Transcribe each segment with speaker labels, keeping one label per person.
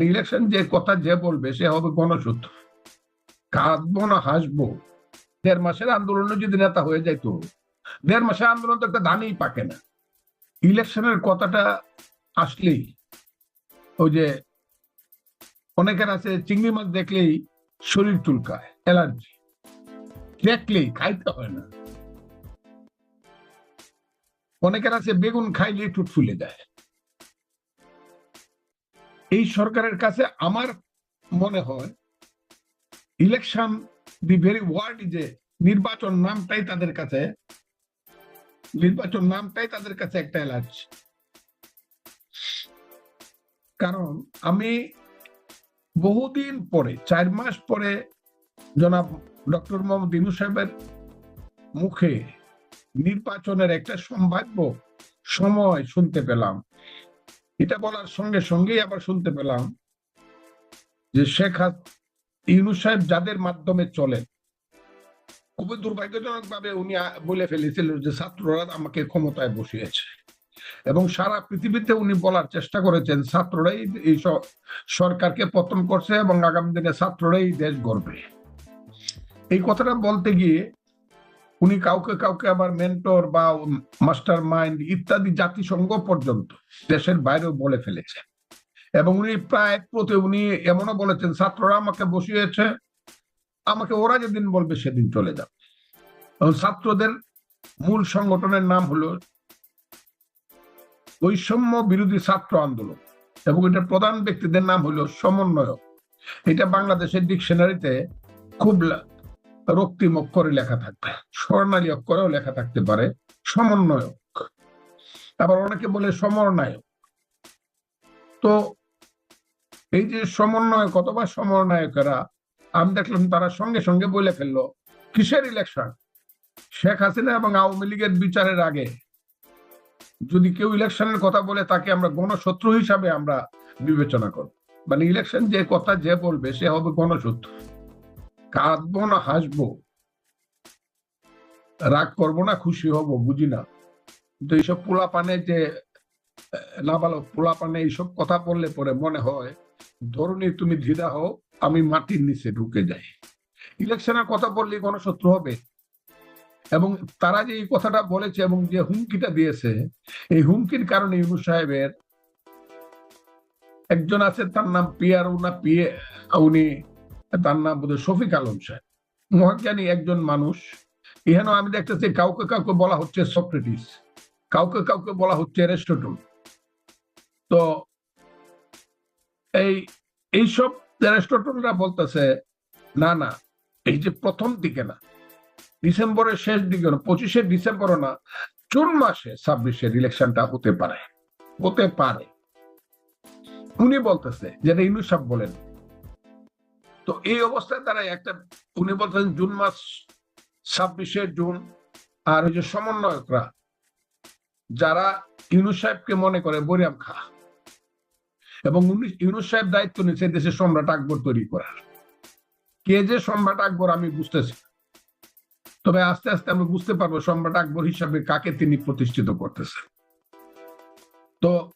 Speaker 1: Election যে কথা যে বলবে, সে হবে গণসূত্র। কাঁদবো না, হাসবো। দেড় মাসের আন্দোলনে যদি নেতা হয়ে যাইতো, দেড় মাসের আন্দোলন তো একটা ধানেই পাকে না। ইলেকশনের কথাটা আসলেই ওই যে অনেকের আছে, চিংড়ি মাছ দেখলেই শরীর চুলকায়, অ্যালার্জি। দেখলেই খাইতে হয় না। অনেকের আছে, বেগুন খাইলেই টুট ফুলে যায়। এই সরকারের কাছে আমার মনে হয় ইলেকশন দি ভেরি ওয়ার্ড যে নির্বাচন নামটাই তাদের কাছে, নির্বাচন নামটাই তাদের কাছে একটা অ্যালার্জি কারণ আমি বহুদিন পরে, চার মাস পরে জনাব ডক্টর মোহাম্মদ ইনু সাহেবের মুখে নির্বাচনের একটা সম্ভাব্য সময় শুনতে পেলাম। এটা বলার সঙ্গে সঙ্গেই আবার শুনতে পেলাম যে শেখ ইউনুস সাহেব যাদের মাধ্যমে চলে খুবই দুর্ভাগ্যজনক ভাবে উনি বলে ফেলেছিলেন যে ছাত্ররা আমাকে ক্ষমতায় বসিয়েছে। এবং সারা পৃথিবীতে উনি বলার চেষ্টা করেছেন, ছাত্ররাই এই সরকারকে পতন করছে এবং আগামী দিনে ছাত্ররাই দেশ গড়বে। এই কথাটা বলতে গিয়ে উনি কাউকে কাউকে আবার মেন্টর বা মাস্টার মাইন্ড ইত্যাদি জাতিসংঘ পর্যন্ত দেশের বাইরেও বলে ফেলেছে। এবং উনি প্রায় প্রতি উনি এমনও বলেছেন, ছাত্ররা আমাকে বসিয়েছে, আমাকে ওরা যেদিন বলবে সেদিন চলে যাবে। ছাত্রদের মূল সংগঠনের নাম হলো বৈষম্য বিরোধী ছাত্র আন্দোলন। এবং এটা প্রধান ব্যক্তিদের নাম হলো সমন্বয়ক। এটা বাংলাদেশের ডিকশনারিতে খুব রক্তিম অক্ষরে লেখা থাকবে। স্বর্ণালী অক্ষরেও লেখা থাকতে পারে। সমন্বয়ক। আবার অনেকে বলে সমরনায়ক তো এই যে সমন্বয়ক অথবা সমন্বয়কেরা, আমি দেখলাম তারা সঙ্গে সঙ্গে বলে ফেলল, কিসের ইলেকশন শেখ হাসিনা এবং আওয়ামী লীগের বিচারের আগে। যদি কেউ ইলেকশনের কথা বলে, তাকে আমরা গণশত্রু হিসাবে আমরা বিবেচনা করব। মানে ইলেকশন যে কথা যে বলবে, সে হবে গণশত্রু। কাঁদবো না, হাসবো। রাগ করব না, খুশি হব, বুঝি না। কিন্তু এইসব পোলা পানে যে নাবালক পোলা পানে এইসব কথা বললে পরে মনে হয় ধরুনি তুমি ধীরা হও, আমি মাটির নিচে ঢুকে যাই। ইলেকশনের কথা বললে গণশত্রু হবে। এবং তারা যে এই কথাটা বলেছে এবং যে হুমকিটা দিয়েছে, এই হুমকির কারণে ইউনুস সাহেবের একজন আছে, তার নাম পিয়ার পিয়ে, উনি তার নাম বোধহয় শফিক আলম সাহেব। মহাজ্ঞানী একজন মানুষ। এখানে আমি দেখতেছি কাউকে কাউকে বলা হচ্ছে সক্রেটিস, কাউকে কাউকে বলা হচ্ছে অ্যারিস্টটল তো এই, এইসব অ্যারিস্টটলরা বলতেছে, না না, এই যে প্রথম দিকে না, ডিসেম্বরের শেষ দিকে না, পঁচিশে ডিসেম্বরও না, জুন মাসে ছাব্বিশের ইলেকশনটা হতে পারে হতে পারে। উনি বলতেছে, যেটা ইনু সাহেব বলেন তো এই অবস্থায় তারা একটা উনি বলতেছেন জুন মাস ছাব্বিশে জুন আর যে সমন্বয়করা, যারা ইউনুস সাহেবকে মনে করে বরিয়াম খা। এবং উনি- ইউনুস সাহেব দায়িত্ব নিয়েছে দেশের সম্রাট আকবর তৈরি করার। কে যে সম্রাট আকবর আমি বুঝতেছি তবে আস্তে আস্তে আমরা বুঝতে পারব সম্রাট আকবর হিসাবে কাকে তিনি প্রতিষ্ঠিত করতেছেন। তো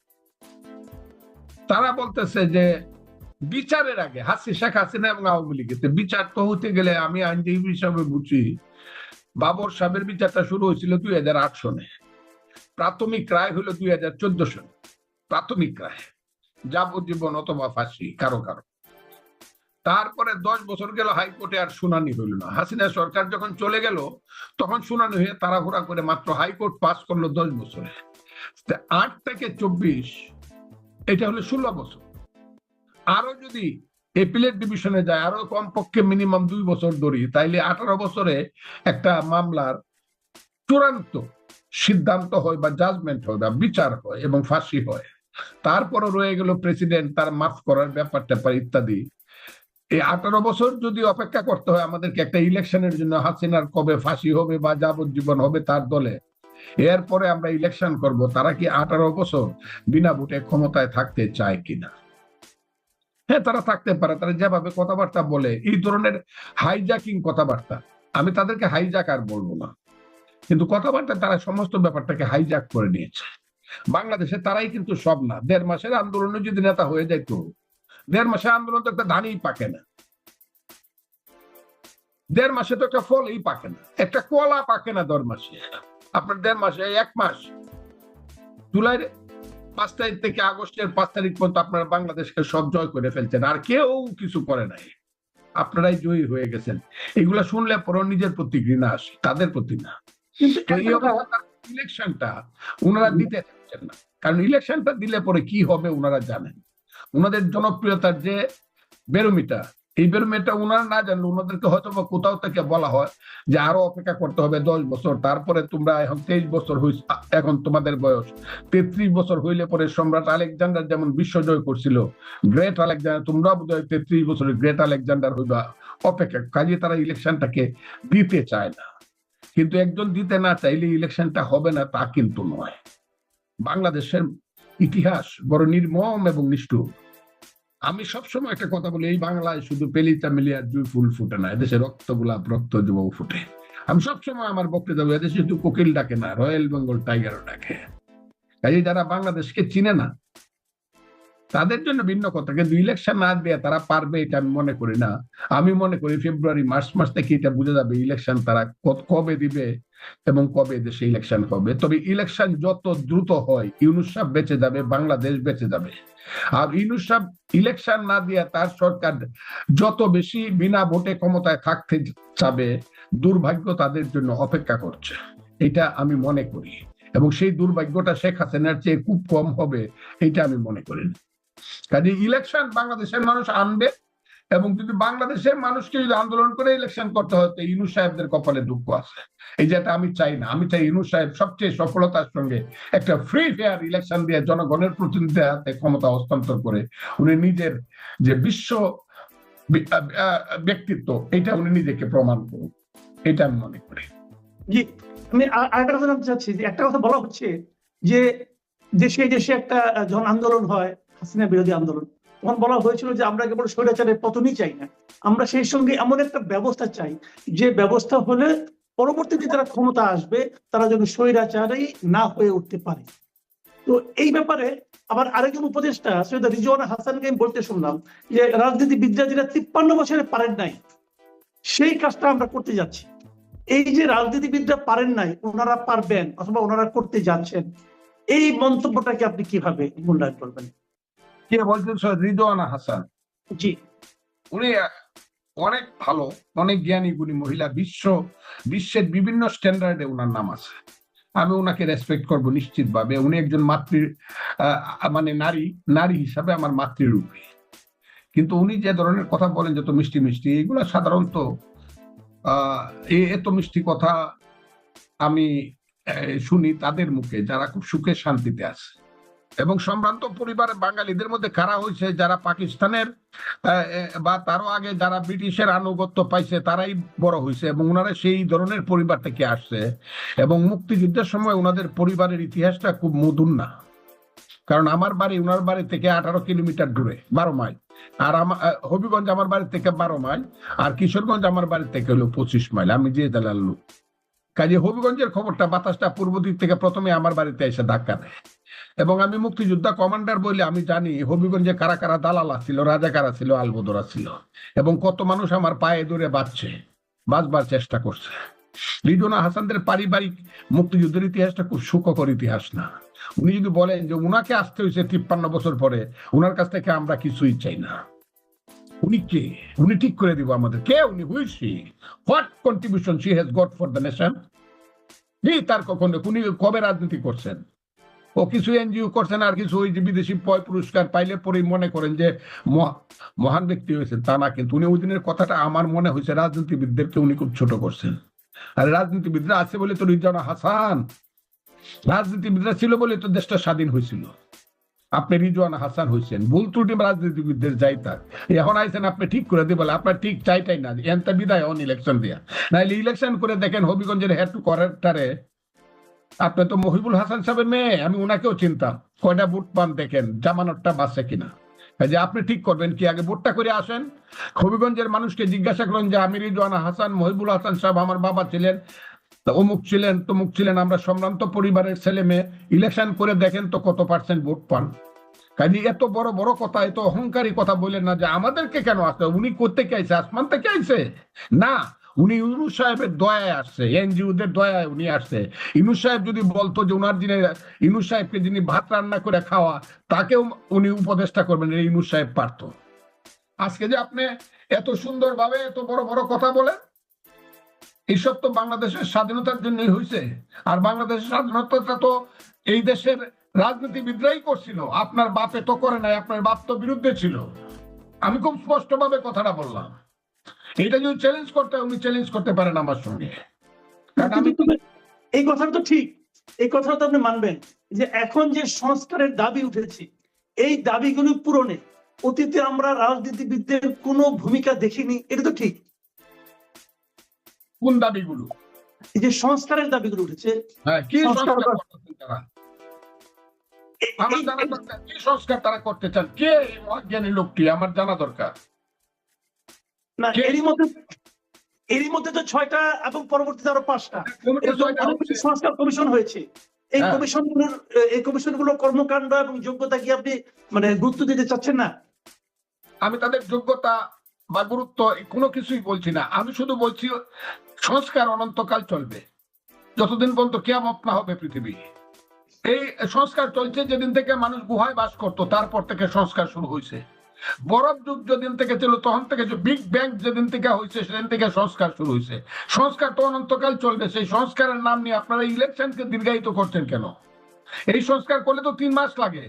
Speaker 1: তারা বলতেছে যে বিচারের আগে, হাসি, শেখ হাসিনা এবং আওয়ামী লীগের বিচার তো হতে গেলে আমি আইনজীবী হিসাবে বুঝি, বাবর সাহেবের বিচারটা শুরু হয়েছিল দুই হাজার আট সনে। প্রাথমিক রায় হলো দুই হাজার চোদ্দ সনে। প্রাথমিক রায়। যাবজ্জীবন অথবা ফাঁসি, কারও কারও। তারপরে দশ বছর গেল হাইকোর্টে আর শুনানি হইল না। হাসিনা সরকার যখন চলে গেল, তখন শুনানি হয়ে তাড়াহুড়া করে মাত্র হাইকোর্ট পাস করল দশ বছরে। আট থেকে চব্বিশ, এটা হলো ষোলো বছর। আরও যদি এপিলেট ডিভিশনে যায়, আরও কমপক্ষে মিনিমাম দুই বছর ধরি, তাইলে আঠারো বছরে একটা মামলার চূড়ান্ত সিদ্ধান্ত হয় বা জাজমেন্ট হয় বা বিচার হয় এবং ফাঁসি হয়। তারপরে রয়ে গেল প্রেসিডেন্ট তার মাফ করার ব্যাপার ট্যাপার ইত্যাদি। এই আঠারো বছর যদি অপেক্ষা করতে হয়, আমাদেরকে একটা ইলেকশনের জন্য হাসিনার কবে ফাঁসি হবে বা যাবজ্জীবন হবে তার দলে। এরপরে আমরা ইলেকশন করব, তারা কি আঠারো বছর বিনা ভোটে ক্ষমতায় থাকতে চায় কিনা? হ্যাঁ তারা থাকতে পারে, তারা যেভাবে কথাবার্তা বলে, এই ধরনের হাইজাকিং কথাবার্তা, আমি তাদেরকে হাইজাক আর বলব না। কিন্তু কথাবার্তা তারা সমস্ত ব্যাপারটাকে হাইজাক করে নিয়েছে। বাংলাদেশে তারাই কিন্তু সব না। দেড় মাসের আন্দোলনে যদি নেতা হয়ে যাইতো, দেড় মাসে আন্দোলন তো একটা ধানই পাকে না। দেড় মাসে তো একটা ফলই পাকে না। একটা কলা পাকে না দেড় মাসে। আপনার দেড় মাসে এক মাস। জুলাই পাঁচ তারিখ থেকে আগস্টের পাঁচ তারিখ পর্যন্ত আপনারা বাংলাদেশকে সব জয় করে ফেলছেন। আর কেউ কিছু করে নাই। আপনারাই জয়ী হয়ে গেছেন। এগুলা শুনলে পরে নিজের প্রতি ঘৃণা আসে তাদের প্রতি না। ইলেকশনটা ওনারা দিতে চাচ্ছেন না। কারণ ইলেকশনটা দিলে পরে কি হবে ওনারা জানেন। ওনাদের জনপ্রিয়তার যে বেরোমিটার এই বেরোমিটার ওনারা না জানলে ওনাদেরকে হয়তো বা কোথাও থেকে বলা হয় যে আরও অপেক্ষা করতে হবে দশ বছর। তারপরে তোমরা এখন তেইশ বছর হইছ এখন তোমাদের বয়স। তেত্রিশ বছর হইলে পরে সম্রাট আলেকজান্ডার যেমন বিশ্বজয় করছিল, গ্রেট আলেকজান্ডার তোমরা বোধ হয় তেত্রিশ বছরের গ্রেট আলেকজান্ডার হইবা অপেক্ষা। কাজে তারা ইলেকশনটাকে দিতে চায় না। কিন্তু একজন দিতে না চাইলে ইলেকশনটা হবে না তা কিন্তু নয়। বাংলাদেশের ইতিহাস বড় নির্মম এবং নিষ্ঠুর। আমি সবসময় একটা কথা বলি এই বাংলায় শুধু পেলিতা মিলিয়ার দুই ফুল ফুটে না এদেশে রক্ত গোলাপ রক্ত যুব ফুটে। আমি সবসময় আমার বক্তৃতা বলি, এদেশে শুধু কোকিল ডাকে না রয়্যাল বেঙ্গল টাইগারও ডাকে। কাজে যারা বাংলাদেশকে চিনে না তাদের জন্য ভিন্ন কথা কিন্তু ইলেকশন না দিয়ে তারা পারবে এটা আমি মনে করি না। আমি মনে করি ফেব্রুয়ারি মার্চ মাস থেকে এটা বোঝা যাবে ইলেকশন তারা কবে দিবে এবং কবে দেশে ইলেকশন হবে। তবে ইলেকশন যত দ্রুত হয় ইউনুস বেঁচে যাবে বাংলাদেশ বেঁচে যাবে। আর ইউনুস সাহেব ইলেকশন না দিয়ে তার সরকার যত বেশি বিনা ভোটে ক্ষমতায় থাকতে চাবে, দুর্ভাগ্য তাদের জন্য অপেক্ষা করছে। এটা আমি মনে করি। এবং সেই দুর্ভাগ্যটা শেখ হাসিনার চেয়ে খুব কম হবে, এটা আমি মনে করি কাজে ইলেকশন বাংলাদেশের মানুষ আনবে এবং যদি বাংলাদেশের মানুষকে যদি আন্দোলন করে ইলেকশন করতে হয়, তো ইনু সাহেবদের কপালে দুঃখ আছে। এই যেটা আমি চাই না। আমি চাই ইনু সাহেব সবচেয়ে সফলতার সঙ্গে একটা ফ্রি ফেয়ার ইলেকশন দিয়ে জনগণের প্রতিনিধিদের হাতে ক্ষমতা হস্তান্তর করে উনি নিজের যে বিশ্ব ব্যক্তিত্ব, এটা উনি নিজেকে প্রমাণ করুন এটা আমি মনে করি।
Speaker 2: আমি আর- আরেকটা কথা জানতে চাচ্ছি। যে একটা কথা বলা হচ্ছে যে দেশে দেশে একটা জন আন্দোলন হয়, হাসিনা বিরোধী আন্দোলন তখন বলা হয়েছিল যে আমরা কেবল স্বৈরাচারের পতনই চাই না। আমরা সেই সঙ্গে এমন একটা ব্যবস্থা চাই, যে ব্যবস্থা হলে পরবর্তীতে যারা ক্ষমতা আসবে, তারা যেন স্বৈরাচারই না হয়ে উঠতে পারে। তো এই ব্যাপারে আবার আরেকজন উপদেষ্টা, সৈয়দ রিজওয়ানা হাসানকে আমি বলতে শুনলাম যে, রাজনীতিবিদরা যেটা তিপ্পান্ন বছরে পারেন নাই। সেই কাজটা আমরা করতে যাচ্ছি। এই যে রাজনীতিবিদরা পারেন নাই, ওনারা পারবেন অথবা ওনারা করতে যাচ্ছেন, এই মন্তব্যটাকে আপনি কীভাবে মূল্যায়ন করবেন?
Speaker 1: কে বলছেন? সৈয়দ রিদওয়ানা হাসান।
Speaker 2: জি।
Speaker 1: উনি অনেক ভালো অনেক জ্ঞানী গুণী মহিলা বিশ্ব বিশ্বের বিভিন্ন স্ট্যান্ডার্ডে ওনার নাম আছে। আমি ওনাকে রেসপেক্ট করব নিশ্চিত ভাবে উনি একজন মাতৃ মানে নারী নারী হিসাবে আমার মাতৃরূপী। কিন্তু উনি যে ধরনের কথা বলেন যত মিষ্টি মিষ্টি এগুলো সাধারণত এত মিষ্টি কথা আমি শুনি তাদের মুখে যারা খুব সুখে শান্তিতে আছে। এবং সম্ভ্রান্ত পরিবারে বাঙালিদের মধ্যে কারা হয়েছে, যারা পাকিস্তানের বা তারও আগে যারা ব্রিটিশের আনুগত্য পাইছে, তারাই বড় হয়েছে এবং ওনারা সেই ধরনের পরিবার থেকে আসছে এবং মুক্তিযুদ্ধের সময় ওনাদের পরিবারের ইতিহাসটা খুব মধুর না। কারণ আমার বাড়ি ওনার বাড়ি থেকে আঠারো কিলোমিটার দূরে, বারো মাইল। আর আমার হবিগঞ্জ আমার বাড়ি থেকে বারো মাইল, আর কিশোরগঞ্জ আমার বাড়ি থেকে হলো পঁচিশ মাইল। আমি যে জেলার লোক। কাজে হবিগঞ্জের খবরটা বাতাসটা পূর্ব দিক থেকে প্রথমে আমার বাড়িতে এসে ধাক্কা দেয়। এবং আমি মুক্তিযোদ্ধা কমান্ডার বলে আমি জানি, হবিগঞ্জে কারা কারা দালাল ছিল রাজা কারা ছিল আলবদরা ছিল এবং কত মানুষ আমার পায়ে ধরে বাঁচছে, বাঁচবার চেষ্টা করছে। রিজনা হাসানদের পারিবারিক মুক্তিযুদ্ধের ইতিহাসটা খুব সুখকর ইতিহাস না। উনি যদি বলেন যে উনাকে আসতে হয়েছে তিপ্পান্ন বছর পরে, উনার কাছ থেকে আমরা কিছুই চাই না। উনি কে? উনি ঠিক করে দিব আমাদের। কে উনি? Who is she what contribution she has got for the nation জি তার কখনো? উনি কবে রাজনীতি করছেন? ও কিছু এনজিও করছেন আর কিছু ওই যে বিদেশি পয় পুরস্কার পাইলে পরেই মনে করেন যে মহান ব্যক্তি হয়েছেন তা না, কিন্তু উনি ওই দিনের কথাটা আমার মনে হয়েছে রাজনীতিবিদদেরকে উনি খুব ছোট করছেন। আর রাজনীতিবিদরা আছে বলে তো রিজানা হাসান। রাজনীতিবিদরা ছিল বলে তো দেশটা স্বাধীন হয়েছিল। আপনি রিজওয়ানা হাসান হয়েছেন, ভুল ত্রুটি রাজনীতিবিদদের যাই তার এখন আইছেন আপনি ঠিক করে দিবেন আপনার ঠিক চাইটাই না এনটা বিদায় হন ইলেকশন দিয়া। নাহলে ইলেকশন করে দেখেন হবিগঞ্জের হেড টু করারটারে আপনি তো মহিবুল হাসান সাহেবের মেয়ে, আমি ওনাকেও চিনতাম। কয়টা ভোট পান দেখেন, জামানতটা বাঁচে কিনা। যে আপনি ঠিক করবেন কি, আগে ভোটটা করে আসেন। হবিগঞ্জের মানুষকে জিজ্ঞাসা করেন যে, আমি রিজওয়ানা হাসান, মহিবুল হাসান সাহেব আমার বাবা ছিলেন অমুক ছিলেন, তমুক ছিলেন, আমরা সম্ভ্রান্ত পরিবারের ছেলে মেয়ে ইলেকশন করে দেখেন তো কত পার্সেন্ট ভোট পান? কাজে এত বড় বড় কথা, এত অহংকারী কথা বলেন না যে, আমাদেরকে কেন আসতে? উনি করতে আইছে? আসমান থেকে আইছে? না উনি ইউনুস সাহেবের দয়ায় আসছে, এনজিওদের দয়ায় উনি আসছে। ইউনুস সাহেব যদি বলতো যে উনার যিনি, ইউনুস সাহেবকে যিনি ভাত রান্না করে খাওয়া, তাকেও উনি উপদেষ্টা করবেন এটা ইউনুস সাহেব পারতো। আজকে যে আপনি এত সুন্দরভাবে এত বড় বড় কথা বলেন, এইসব তো বাংলাদেশের স্বাধীনতার জন্যই হয়েছে আর বাংলাদেশের স্বাধীনতাটা তো এই দেশের রাজনীতিবিদরাই করছিল। আপনার বাপে তো করে নাই, আপনার বাপ তো বিরুদ্ধে ছিল। আমি খুব স্পষ্টভাবে কথাটা বললাম। এটা যদি চ্যালেঞ্জ করতে উনি চ্যালেঞ্জ করতে পারেন আমার সঙ্গে। কারণ আমি
Speaker 2: এই কথাটা তো ঠিক এই কথাটা তো আপনি মানবেন যে এখন যে সংস্কারের দাবি উঠেছে এই দাবিগুলো পূরণে অতীতে আমরা রাজনীতিবিদদের কোনো ভূমিকা দেখিনি এটা তো ঠিক।
Speaker 1: কোন দাবিগুলো?
Speaker 2: এই যে সংস্কারের দাবিগুলো উঠেছে
Speaker 1: হ্যাঁ কি
Speaker 2: সংস্কার
Speaker 1: তারা? করতে চান? কে এই অজ্ঞানী লোকটি? আমার জানা দরকার।
Speaker 2: না এরই মধ্যে এরই মধ্যে তো ছয়টা এবং পরবর্তীতে আরও পাঁচটা। সংস্কার কমিশন হয়েছে। এই
Speaker 1: হ্যাঁ।
Speaker 2: কমিশনগুলোর এই কমিশনগুলোর কর্মকাণ্ড এবং যোগ্যতা কি আপনি মানে গুরুত্ব দিতে চাচ্ছেন না?
Speaker 1: আমি তাদের যোগ্যতা বা গুরুত্ব কোনো কিছুই বলছি না। আমি শুধু বলছি সংস্কার অনন্তকাল চলবে। যতদিন পর্যন্ত কেয়ামত না হবে পৃথিবী। এই সংস্কার চলছে যেদিন থেকে মানুষ গুহায় বাস করতো তারপর থেকে সংস্কার শুরু হয়েছে। বরফ যুগ যেদিন থেকে ছিল, তখন থেকে বিগ ব্যাং যেদিন থেকে হয়েছে সেদিন থেকে সংস্কার শুরু হয়েছে সংস্কার তো অনন্তকাল চলবে। সেই সংস্কারের নাম নিয়ে আপনারা ইলেকশনকে দীর্ঘায়িত করছেন কেন? এই সংস্কার করলে তো তিন মাস লাগে।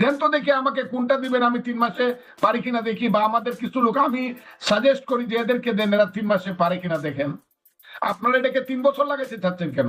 Speaker 1: দেন তো দেখি আমাকে কোনটা দিবেন, আমি তিন মাসে পারি কিনা দেখি, বা আমাদের কিছু লোক, আমি সাজেস্ট করি যে এদেরকে দেন, এরা তিন মাসে পারে কিনা দেখেন। আপনারা এটাকে তিন বছর লাগাইতে চাচ্ছেন কেন?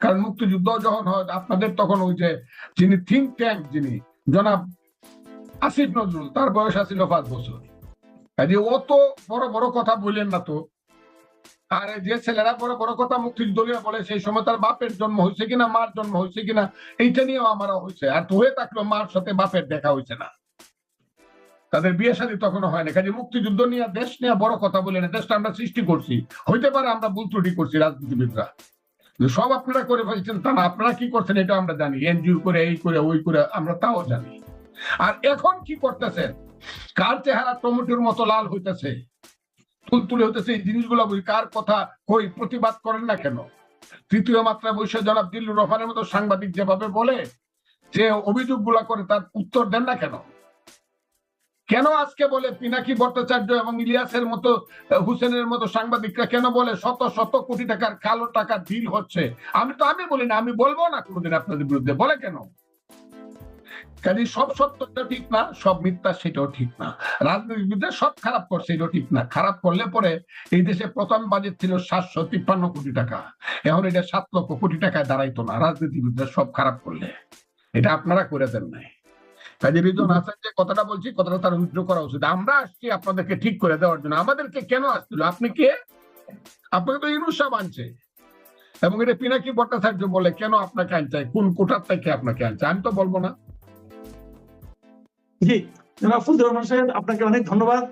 Speaker 1: কারণ মুক্তিযুদ্ধ যখন হয়, আপনাদের তখন ওই যে যিনি থিঙ্ক ট্যাঙ্ক যিনি, জনাব আসিফ নজরুল, তার বয়স আছিল পাঁচ বছর। কাজে অত বড় বড় কথা বললেন না তো। আর যে ছেলেরা বড় বড় কথা মুক্তিযুদ্ধ নিয়ে বলে, সেই সময় তার বাপের জন্ম হয়েছে কিনা, মার জন্ম হয়েছে কিনা, এইটা নিয়েও আমারও হয়েছে। আর তো হয়ে থাকল মার সাথে বাপের দেখা হয়েছে না। তাদের বিয়ে শাদী তখনও হয় না কাজে মুক্তিযুদ্ধ নিয়ে, দেশ নিয়ে বড় কথা বলে না দেশটা আমরা সৃষ্টি করছি। হইতে পারে আমরা ভুল ত্রুটি করছি রাজনীতিবিদরা। সব আপনারা করে ফেলছেন, তা না, আপনারা কি করছেন এটা আমরা জানি। এনজিও করে, এই করে, ওই করে, আমরা তাও জানি। আর এখন কি করতেছেন? কার চেহারা টমেটোর মতো লাল হইতেছে? তুলতুলে হইতেছে এই জিনিসগুলো বুঝি কার কথা কই প্রতিবাদ করেন না কেন? তৃতীয় মাত্রা বৈশ্য জনাব দিল্লুর রহমানের মতো সাংবাদিক যেভাবে বলে, যে অভিযোগগুলা করে তার উত্তর দেন না কেন? কেন আজকে বলে পিনাকি ভট্টাচার্য এবং ইলিয়াসের মতো, হুসেনের মতো সাংবাদিকরা কেন বলে শত শত কোটি টাকার কালো টাকা ডিল হচ্ছে? আমি তো, আমি বলি না, আমি বলব না কোনোদিন আপনাদের বিরুদ্ধে। বলে কেন? কাজে সব সত্যটা ঠিক না, সব মিথ্যা সেটাও ঠিক না। রাজনীতিবিদরা সব খারাপ করছে এটাও ঠিক না। খারাপ করলে পরে এই দেশে প্রথম বাজেট ছিল সাতশো তিপ্পান্ন কোটি টাকা। এখন এটা সাত লক্ষ কোটি টাকায় দাঁড়াইতো না। রাজনীতিবিদরা সব খারাপ করলে। এটা আপনারা করে দেন নাই। যে কথাটা বলছি, কথাটা তার করা উচিত। আমরা আসছি আপনাদেরকে ঠিক করে দেওয়ার জন্য। আমাদেরকে কেন আসছিল? আপনি কে? আপনাকে তো এবং এটা পিনাকি ভট্টাচার্য বলে কেন আপনাকে আনছে? কোন কোটার থেকে আপনাকে আনছে? আমি তো বলব না।
Speaker 2: জি রহমান সাহেব, আপনাকে অনেক ধন্যবাদ।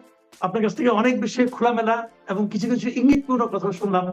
Speaker 2: আপনার কাছ থেকে অনেক বিষয়ে খোলামেলা এবং কিছু কিছু ইঙ্গিতপূর্ণ কথা শুনলাম।